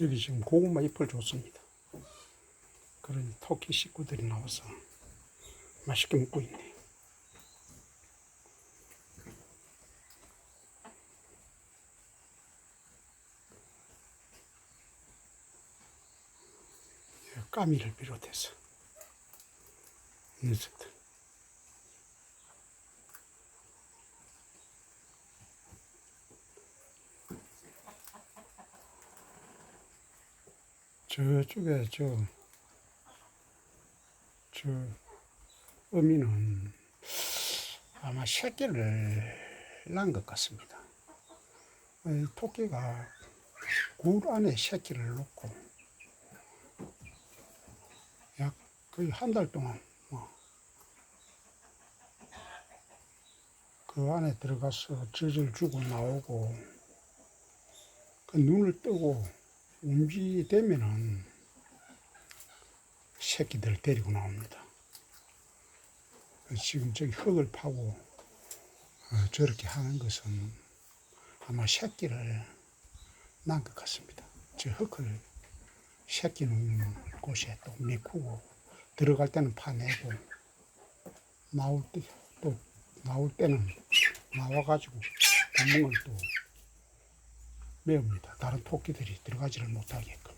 여기 지금 고구마 잎을 줬습니다. 그러니 토끼 식구들이 나와서 맛있게 먹고 있네. 까미를 비롯해서 녀석들. 저쪽에 저, 저 어미는 아마 새끼를 낳은 것 같습니다. 이 토끼가 굴 안에 새끼를 놓고 약 거의 한 달 동안 뭐그 안에 들어가서 젖을 주고 나오고 그 눈을 뜨고 움직이되면은 새끼들 데리고 나옵니다. 지금 저기 흙을 파고 어, 저렇게 하는 것은 아마 새끼를 낳은 것 같습니다. 저 흙을 새끼 놓는 곳에 또 메꾸고 들어갈 때는 파내고 나올 때 또 나올 때는 나와가지고 구멍을 또 메웁니다. 다른 토끼들이 들어가지를 못하게끔.